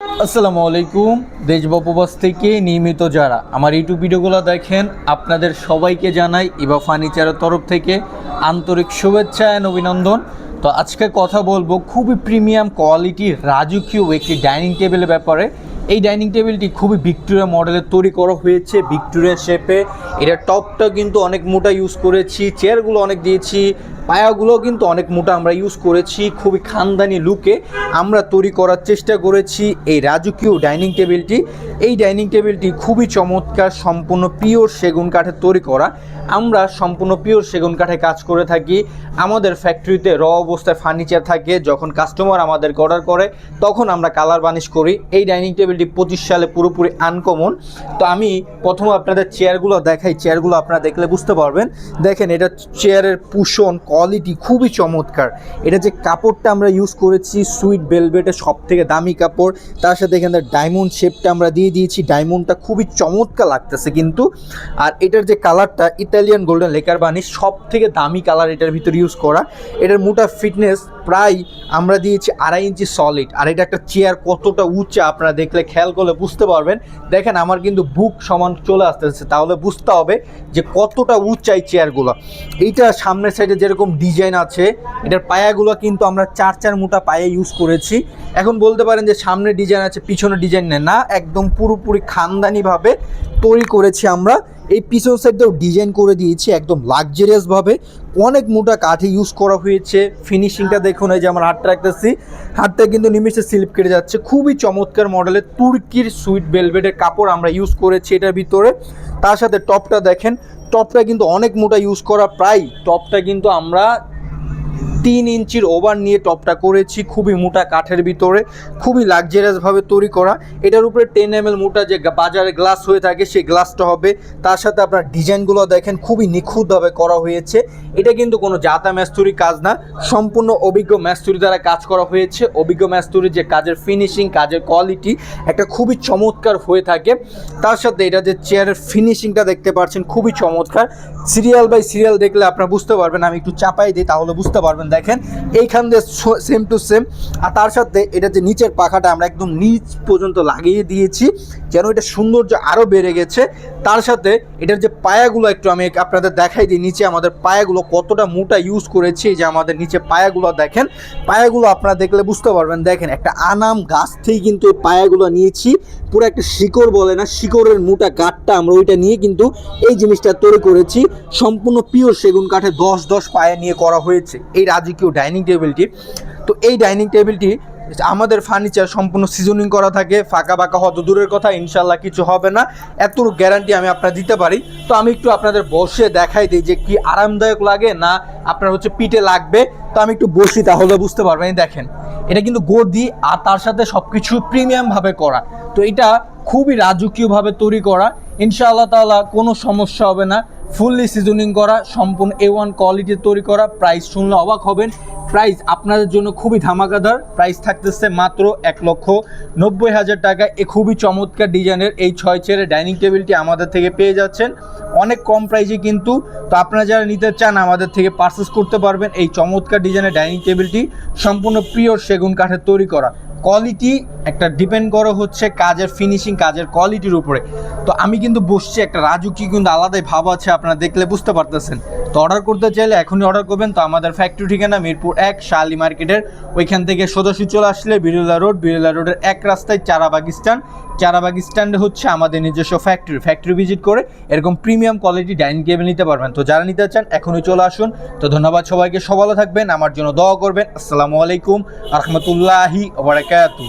আসসালামু আলাইকুম দেশ বা উপবাস থেকে নিয়মিত যারা আমার ইউটিউব ভিডিওগুলো দেখেন, আপনাদের সবাইকে জানাই ইবা ফার্নিচারের তরফ থেকে আন্তরিক শুভেচ্ছা এবং অভিনন্দন। তো আজকে কথা বলব খুবই প্রিমিয়াম কোয়ালিটি রাজকীয় একটি ডাইনিং টেবিলের ব্যাপারে। এই ডাইনিং টেবিলটি খুবই ভিক্টোরিয়া মডেলের তৈরি করা হয়েছে, ভিক্টোরিয়া শেপে। এটা টপটা কিন্তু অনেক মোটা ইউজ করেছি, চেয়ারগুলো অনেক দিয়েছি পায়াগুলো কিন্তু অনেক মোটা আমরা ইউজ করেছি, খুবই খানদানি লুকে আমরা তৈরি করার চেষ্টা করেছি। এই রাজকীয় ডাইনিং টেবিলটি এই ডাইনিং টেবিলটি খুবই চমৎকার, সম্পূর্ণ পিওর সেগুন কাঠের তৈরি করা। আমরা সম্পূর্ণ পিওর সেগুন কাঠে কাজ করে থাকি। আমাদের ফ্যাক্টরিতে র অবস্থায় ফার্নিচার থাকে, যখন কাস্টমার আমাদের অর্ডার করে, তখন আমরা কালার বানিশ করি। এই ডাইনিং টেবিলটি পঁচিশ সালে পুরোপুরি আনকমন তো আমি প্রথম আপনাদের চেয়ারগুলো দেখাই। চেয়ারগুলো আপনারা দেখলে বুঝতে পারবেন। দেখেন, এটা চেয়ারের পুষণ কোয়ালিটি খুবই চমৎকার। এটা যে কাপড়টা আমরা ইউজ করেছি সুইট বেলভেটের সব থেকে দামি কাপড়, তার সাথে এখানে ডায়মন্ড শেপটা আমরা দিয়ে দিয়েছি। ডায়মন্ডটা খুবই চমৎকার লাগতেছে কিন্তু। আর এটার যে কালারটা ইতালিয়ান গোল্ডেন লেকার বানি সব থেকে দামি কালার এটার ভিতরে ইউজ করা। এটার মোটা ফিটনেস প্রায় আমরা দিয়েছি আড়াই ইঞ্চি সলিড আর এটা একটা চেয়ার কতটা উঁচা আপনারা দেখলে খেয়াল করলে বুঝতে পারবেন। দেখেন আমার কিন্তু বুক সমান চলে আসতেছে, তাহলে বুঝতে হবে যে কতটা উঁচাই চেয়ারগুলো এইটা সামনের সাইডে যেরকম ডিজাইন আছে, এটার পায়াগুলো কিন্তু আমরা চার চার মোটা পায়ে ইউজ করেছি। এখন বলতে পারেন যে সামনে ডিজাইন আছে, পিছনে ডিজাইন নেই। না, একদম পুরোপুরি খানদানিভাবে তৈরি করেছি আমরা। এই পিছন সাইডটাও ডিজাইন করে দিয়েছি একদম লাক্সারিয়াসভাবে অনেক মোটা কাঠে ইউজ করা হয়েছে। ফিনিশিংটা দেখুন, এই যে আমার হাতটা রাখতেছি। হাতটা কিন্তু নিমিশে স্লিপ কেটে যাচ্ছে। খুবই চমৎকার মডেলের তুর্কির সুইট বেলভেটের কাপড় আমরা ইউজ করেছি এটার ভিতরে। তার সাথে টপটা দেখেন টপটা কিন্তু অনেক মোটা ইউজ করা। প্রায় টপটা কিন্তু আমরা তিন ইঞ্চির ওভার নিয়ে টপটা করেছি, খুবই মোটা কাঠের ভিতরে, খুবই লাক্সারিয়াসভাবে তৈরি করা। এটার উপরে টেন এম মোটা যে বাজারে গ্লাস হয়ে থাকে, সেই গ্লাসটা হবে। তার সাথে আপনার ডিজাইনগুলো দেখেন, খুবই নিখুঁতভাবে করা হয়েছে। এটা কিন্তু কোনো জাতা ম্যাস্তুরি কাজ না, সম্পূর্ণ অভিজ্ঞ ম্যাস্তুরি দ্বারা কাজ করা হয়েছে। অভিজ্ঞ ম্যাস্তুরির যে কাজের ফিনিশিং কাজের কোয়ালিটি একটা খুবই চমৎকার হয়ে থাকে। তার সাথে এটা যে চেয়ারের ফিনিশিংটা দেখতে পাচ্ছেন, খুবই চমৎকার। সিরিয়াল বাই সিরিয়াল দেখলে আপনারা বুঝতে পারবেন, আমি একটু চাপাই দিই, তাহলে বুঝতে পারবেন দেখেন, এইখান দিয়ে সেম টু সেম আর তার সাথে এটা যে নিচের পাখাটা আমরা একদম নিচ পর্যন্ত লাগিয়ে দিয়েছি, যেন এটা সৌন্দর্য আরও বেড়ে গেছে। তার সাথে এটার যে পায়াগুলো একটু আমি আপনাদের দেখাই দিই, নিচে আমাদের পায়াগুলো কতটা মোটা ইউজ করেছি যে আমাদের নিচে পায়াগুলো দেখেন। পায়াগুলো আপনারা দেখলে বুঝতে পারবেন, দেখেন, একটা আনাম গাছ থেকে কিন্তু এই পায়াগুলো নিয়েছি। পুরো একটা শিকড় বলে না, শিকড়ের মোটা গাঠটা আমরা ওইটা নিয়ে কিন্তু এই জিনিসটা তৈরি করেছি। সম্পূর্ণ পিওর সেগুন কাঠে দশ দশ পায়ে নিয়ে করা হয়েছে। এই রাজকীয় ডাইনিং টেবিলটি। তো এই ডাইনিং টেবিলটি আমাদের ফার্নিচার সম্পূর্ণ সিজনিং করা থাকে, ফাঁকা বাঁকা হয়তো দূরের কথা ইনশাল্লাহ কিছু হবে না। এত গ্যারান্টি আমি আপনার দিতে পারি। তো আমি একটু আপনাদের বসে দেখাই দিই যে কি আরামদায়ক লাগে না আপনার হচ্ছে পিঠে লাগবে। তো আমি একটু বসি তাহলে বুঝতে পারবেন। দেখেন, এটা কিন্তু গদি আর তার সাথে সব কিছু প্রিমিয়ামভাবে করা। তো এটা খুবই রাজকীয়ভাবে তৈরি করা। ইনশাআল্লাহ তাআলা কোনো সমস্যা হবে না। ফুললি সিজনিং করা, সম্পূর্ণ এ ওয়ান কোয়ালিটির তৈরি করা। প্রাইস শুনলে অবাক হবেন। প্রাইস আপনাদের জন্য খুবই ধামাকাদার। প্রাইস থাকতেছে মাত্র এক লক্ষ নব্বই হাজার টাকা। এ খুবই চমৎকার ডিজাইনের এই ছয় চেয়ারের ডাইনিং টেবিলটি আমাদের থেকে পেয়ে যাচ্ছেন। অনেক কম প্রাইসে কিন্তু। তো আপনারা যারা নিতে চান, আমাদের থেকে পারচেস করতে পারবেন। এই চমৎকার ডিজাইনের ডাইনিং টেবিলটি সম্পূর্ণ পিওর সেগুন কাঠের তৈরি করা। কোয়ালিটি একটা ডিপেন্ড করে হচ্ছে কাজের ফিনিশিং কাজের কোয়ালিটির উপরে। তো আমি কিন্তু বসছি একটা রাজু কি কিন্তু আলাদাই ভাব আছে, আপনারা দেখলে বুঝতে পারতেছেন। তো অর্ডার করতে চাইলে এখনই অর্ডার করবেন। তো আমাদের ফ্যাক্টরি ঠিকানা মিরপুর এক, শালি মার্কেটের ওইখান থেকে সদস্য চলে আসলে বিরুলা রোড, বিরুলা রোডের এক রাস্তায় চারা স্ট্যান্ড। চারাবাগ স্ট্যান্ডে হচ্ছে আমাদের নিজস্ব ফ্যাক্টরি ফ্যাক্টরি ভিজিট করে এরকম প্রিমিয়াম কোয়ালিটি ডাইনিং টেবিল নিতে পারবেন। তো যারা নিতে চান, এখনই চলে আসুন। তো ধন্যবাদ সবাইকে। সবালো থাকবেন। আমার জন্য দোয়া করবেন। আসসালামু আলাইকুম। রহমতুল্লাহি ওবরাকাতু